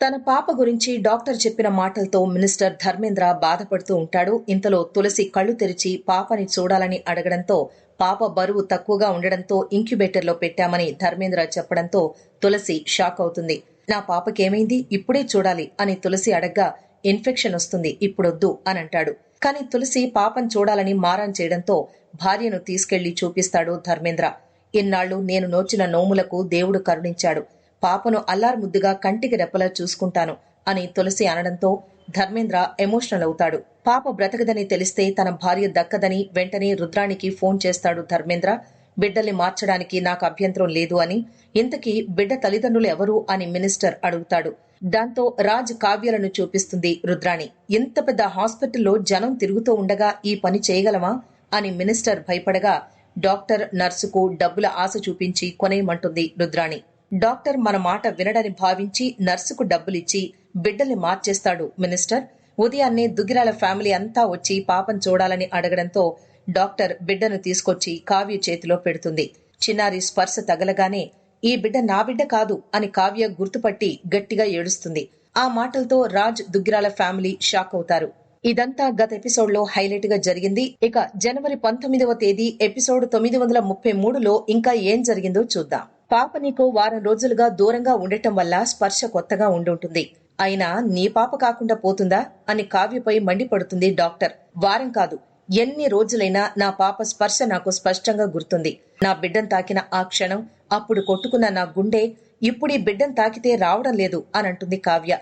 తన పాప గురించి డాక్టర్ చెప్పిన మాటలతో మినిస్టర్ ధర్మేంద్ర బాధపడుతూ ఉంటాడు. ఇంతలో తులసి కళ్ళు తెరిచి పాపని చూడాలని అడగడంతో పాప బరువు తక్కువగా ఉండడంతో ఇంక్యుబేటర్లో పెట్టామని ధర్మేంద్ర చెప్పడంతో తులసి షాక్ అవుతుంది. నా పాపకేమైంది? ఇప్పుడే చూడాలి అని తులసి అడగ్గా ఇన్ఫెక్షన్ వస్తుంది ఇప్పుడొద్దు అని అంటాడు కానీ తులసి పాపం చూడాలని మారం చేయడంతో భార్యను తీసుకెళ్ళి చూపిస్తాడు ధర్మేంద్ర. ఇన్నాళ్ళు నేను నోచిన నోములకు దేవుడు కరుణించాడు. పాపను అల్లార్ ముద్దుగా కంటికి రెప్పలా చూసుకుంటాను అని తులసి అనడంతో ధర్మేంద్ర ఎమోషనల్ అవుతాడు. పాప బ్రతకదని తెలిస్తే తన భార్య దక్కదని వెంటనే రుద్రానికి ఫోన్ చేస్తాడు ధర్మేంద్ర. బిడ్డల్ని మార్చడానికి నాకు అభ్యంతరం లేదు అని ఇంతకీ బిడ్డ తల్లిదండ్రులు ఎవరు అని మినిస్టర్ అడుగుతాడు. దాంతో రాజ్ కావ్యాలను చూపిస్తుంది రుద్రాణి. ఇంత పెద్ద హాస్పిటల్లో జనం తిరుగుతూ ఉండగా ఈ పని చేయగలమా అని మినిస్టర్ భయపడగా డాక్టర్ నర్సుకు డబ్బుల ఆశ చూపించి కొనేయమంటుంది రుద్రాణి. డాక్టర్ మన మాట వినడని భావించి నర్సుకు డబ్బులిచ్చి బిడ్డల్ని మార్చేస్తాడు మినిస్టర్. ఉదయాన్నే దుగ్గిరాల ఫ్యామిలీ అంతా వచ్చి పాపం చూడాలని అడగడంతో డాక్టర్ బిడ్డను తీసుకొచ్చి కావ్య చేతిలో పెడుతుంది. చిన్నారి స్పర్శ తగలగానే ఈ బిడ్డ నా బిడ్డ కాదు అని కావ్య గుర్తుపట్టి గట్టిగా ఏడుస్తుంది. ఆ మాటలతో రాజ్ దుగ్గిరాల ఫ్యామిలీ షాక్ అవుతారు. ఇదంతా గత ఎపిసోడ్లో హైలైట్గా జరిగింది. ఇక జనవరి పంతొమ్మిదవ తేదీ ఎపిసోడ్ తొమ్మిది వందల ముప్పై మూడులో ఇంకా ఏం జరిగిందో చూద్దాం. పాప నీకు వారం రోజులుగా దూరంగా ఉండటం వల్ల స్పర్శ కొత్తగా ఉండుంటుంది. అయినా నీ పాప కాకుండా పోతుందా? అని కావ్యపై మండిపడుతుంది డాక్టర్. వారం కాదు ఎన్ని రోజులైనా నా పాప స్పర్శ నాకు స్పష్టంగా గుర్తుంది. నా బిడ్డను తాకిన ఆ క్షణం అప్పుడు కొట్టుకున్న నా గుండె ఇప్పుడు ఈ బిడ్డను తాకితే రావడం లేదు అని అంటుంది కావ్య.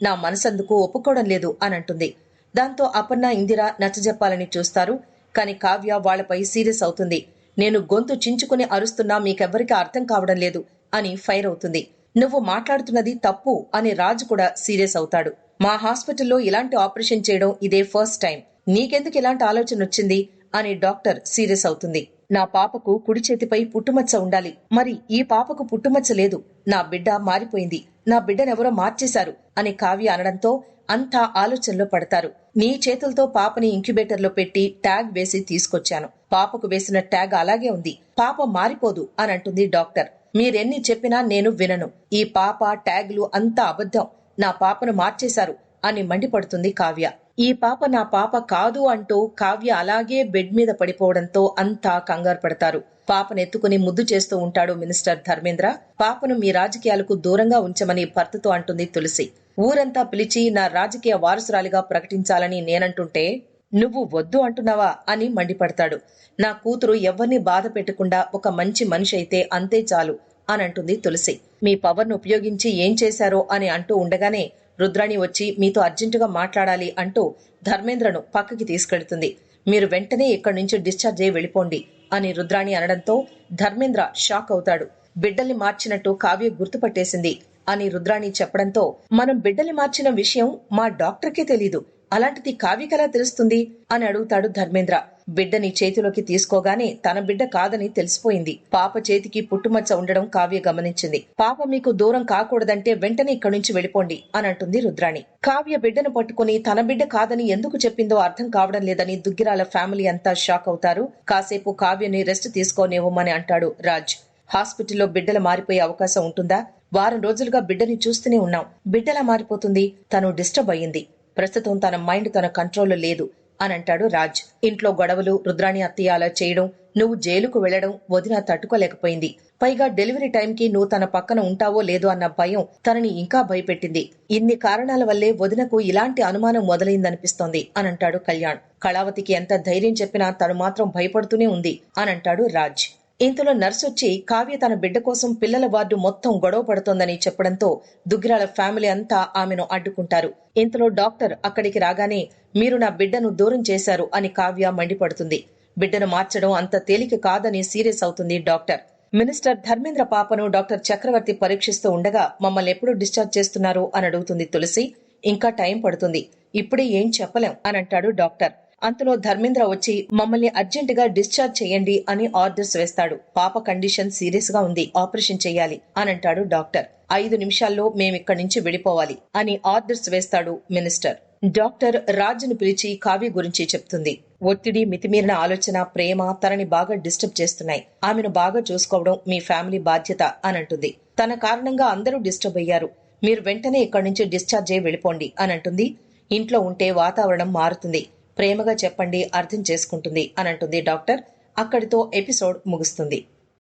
నా మనసందుకు ఒప్పుకోవడం లేదు అని అంటుంది దాంతో అపర్ణ ఇందిర నచ్చజెప్పాలని చూస్తారు. కాని కావ్య వాళ్ళపై సీరియస్ అవుతుంది. నేను గొంతు చించుకుని అరుస్తున్నా మీకెవ్వరికీ అర్థం కావడం లేదు అని ఫైర్ అవుతుంది. నువ్వు మాట్లాడుతున్నది తప్పు అని రాజు కూడా సీరియస్ అవుతాడు. మా హాస్పిటల్లో ఇలాంటి ఆపరేషన్ చేయడం ఇదే ఫస్ట్ టైం. నీకెందుకు ఇలాంటి ఆలోచన వచ్చింది? అని డాక్టర్ సీరియస్ అవుతుంది. నా పాపకు కుడి చేతిపై పుట్టుమచ్చ ఉండాలి. మరి ఈ పాపకు పుట్టుమచ్చ లేదు. నా బిడ్డ మారిపోయింది. నా బిడ్డనెవరో మార్చేశారు అని కావ్య అనడంతో అంతా ఆలోచనలో పడతారు. నీ చేతులతో పాపని ఇంక్యుబేటర్లో పెట్టి ట్యాగ్ వేసి తీసుకొచ్చాను. పాపకు వేసిన ట్యాగ్ అలాగే ఉంది. పాప మారిపోదు అని అంటుంది డాక్టర్. మీరెన్ని చెప్పినా నేను వినను. ఈ పాప ట్యాగ్లు అంతా అబద్ధం. నా పాపను మార్చేశారు అని మండిపడుతుంది కావ్య. ఈ పాప నా పాప కాదు అంటూ కావ్య అలాగే బెడ్ మీద పడిపోవడంతో అంతా కంగారు పడతారు. పాపనెత్తుకుని ముద్దు చేస్తూ ఉంటాడు మినిస్టర్ ధర్మేంద్ర. పాపను మీ రాజకీయాలకు దూరంగా ఉంచమని భర్తతో అంటుంది తులసి. ఊరంతా పిలిచి నా రాజకీయ వారసురాలిగా ప్రకటించాలని నేనంటుంటే నువ్వు వద్దు అంటున్నావా? అని మండిపడతాడు. నా కూతురు ఎవరిని బాధ పెట్టకుండా ఒక మంచి మనిషి అయితే అంతే చాలు అని అంటుంది తులసి. మీ పవర్ను ఉపయోగించి ఏం చేశారో? అని అంటూ ఉండగానే రుద్రాణి వచ్చి మీతో అర్జెంటుగా మాట్లాడాలి అంటూ ధర్మేంద్రను పక్కకి తీసుకెళ్తుంది. మీరు వెంటనే ఇక్కడి నుంచి డిశ్చార్జ్ అయ్యి వెళ్ళిపోండి అని రుద్రాణి అనడంతో ధర్మేంద్ర షాక్ అవుతాడు. బిడ్డల్ని మార్చినట్టు కావ్య గుర్తుపట్టేసింది. అని రుద్రాణి చెప్పడంతో మనం బిడ్డని మార్చిన విషయం మా డాక్టర్కే తెలీదు. అలాంటిది కావ్యకెలా తెలుస్తుంది అని అడుగుతాడు ధర్మేంద్ర. బిడ్డని చేతిలోకి తీసుకోగానే తన బిడ్డ కాదని తెలిసిపోయింది. పాప చేతికి పుట్టుమచ్చ ఉండడం కావ్య గమనించింది. పాప మీకు దూరం కాకూడదంటే వెంటనే ఇక్కడి నుంచి వెళ్ళిపోండి అని అంటుంది రుద్రాణి. కావ్య బిడ్డను పట్టుకుని తన బిడ్డ కాదని ఎందుకు చెప్పిందో అర్థం కావడం లేదని దుగ్గిరాల ఫ్యామిలీ అంతా షాక్ అవుతారు. కాసేపు కావ్యని రెస్ట్ తీసుకోనివ్వమని అంటాడు రాజ్. హాస్పిటల్లో బిడ్డలు మారిపోయే అవకాశం ఉంటుందా? వారం రోజులుగా బిడ్డని చూస్తూనే ఉన్నాం. బిడ్డలా మారిపోతుంది. తను డిస్టర్బ్ అయ్యింది. ప్రస్తుతం తన మైండ్ తన కంట్రోల్లో లేదు అని అంటాడు రాజ్. ఇంట్లో గొడవలు రుద్రాణి అత్తయ్య అలా చేయడం నువ్వు జైలుకు వెళ్ళడం వదిన తట్టుకోలేకపోయింది. పైగా డెలివరీ టైంకి నువ్వు తన పక్కన ఉంటావో లేదో అన్న భయం తనని ఇంకా భయపెట్టింది. ఇన్ని కారణాల వల్లే వదినకు ఇలాంటి అనుమానం మొదలైందనిపిస్తోంది అని అంటాడు కళ్యాణ్. కళావతికి ఎంత ధైర్యం చెప్పినా తను మాత్రం భయపడుతూనే ఉంది అని అంటాడు రాజ్. ఇంతలో నర్సు వచ్చి కావ్య తన బిడ్డ కోసం పిల్లల వార్డు మొత్తం గొడవ పడుతోందని చెప్పడంతో దుగ్గిరాల ఫ్యామిలీ అంతా ఆమెను అడ్డుకుంటారు. ఇంతలో డాక్టర్ అక్కడికి రాగానే మీరు నా బిడ్డను దూరం చేశారు అని కావ్య మండిపడుతుంది. బిడ్డను మార్చడం అంత తేలిక కాదని సీరియస్ అవుతుంది డాక్టర్. మినిస్టర్ ధర్మేంద్ర పాపను డాక్టర్ చక్రవర్తి పరీక్షిస్తూ ఉండగా మమ్మల్ని ఎప్పుడు డిశ్చార్జ్ చేస్తున్నారు? అని అడుగుతుంది తులసి. ఇంకా టైం పడుతుంది. ఇప్పుడే ఏం చెప్పలేం అని అంటాడు డాక్టర్. అంతలో ధర్మేంద్ర వచ్చి మమ్మల్ని అర్జెంటుగా డిశ్చార్జ్ చేయండి అని ఆర్డర్స్ వేస్తాడు. పాప కండిషన్ సీరియస్గా ఉంది ఆపరేషన్ చేయాలి అని అంటాడు డాక్టర్. ఐదు నిమిషాల్లో మేమిక్కడి నుంచి వెళ్ళిపోవాలి అని ఆర్డర్స్ వేస్తాడు మినిస్టర్. డాక్టర్ రాజును పిలిచి కావ్య గురించి చెప్తుంది. ఒత్తిడి మితిమీరిన ఆలోచన ప్రేమ తనని బాగా డిస్టర్బ్ చేస్తున్నాయి. ఆమెను బాగా చూసుకోవడం మీ ఫ్యామిలీ బాధ్యత అని అంటుంది తన కారణంగా అందరూ డిస్టర్బ్ అయ్యారు. మీరు వెంటనే ఇక్కడి నుంచి డిశ్చార్జ్ అయి వెళ్ళిపోండి అని అంటుంది ఇంట్లో ఉంటే వాతావరణం మారుతుంది. ప్రేమగా చెప్పండి అర్థం చేసుకుంటుంది అని అంటుంది డాక్టర్. అక్కడితో ఎపిసోడ్ ముగుస్తుంది.